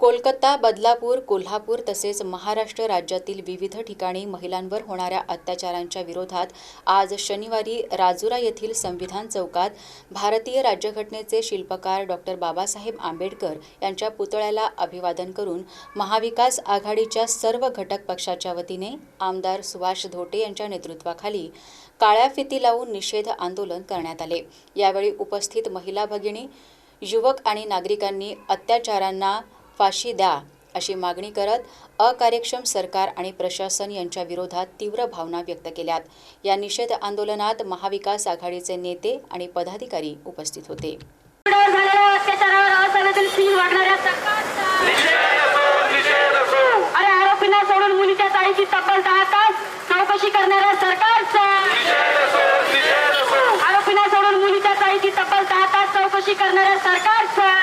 कोलकाता बदलापूर कोल्हापूर तसेच महाराष्ट्र राज्यातील विविध ठिकाणी महिलांवर होणाऱ्या अत्याचारांच्या विरोधात आज शनिवारी राजुरा येथील संविधान चौकात भारतीय राज्यघटनेचे शिल्पकार डॉक्टर बाबासाहेब आंबेडकर यांच्या पुतळ्याला अभिवादन करून महाविकास आघाडीच्या सर्व घटक पक्षाच्या वतीने आमदार सुभाष धोटे यांच्या नेतृत्वाखाली काळ्या फिती लावून निषेध आंदोलन करण्यात आले. यावेळी उपस्थित महिला भगिनी युवक आणि नागरिकांनी अत्याचारांना फाशी द्या अशी मागणी करत अकार्यक्षम सरकार आणि प्रशासन यांच्या विरोधात तीव्र भावना व्यक्त केल्यात. या निषेध आंदोलनात महाविकास आघाडीचे नेते आणि पदाधिकारी उपस्थित होते. महिलांवर झालेल्या अरे आरोपींना सोडून मुलीच्या ताईची तब्बल दहा चौकशी करणाऱ्या सरकारचा आरोपींना सोडून मुलीच्या ताईची तब्बल दहा तास चौकशी करणाऱ्या सरकारचा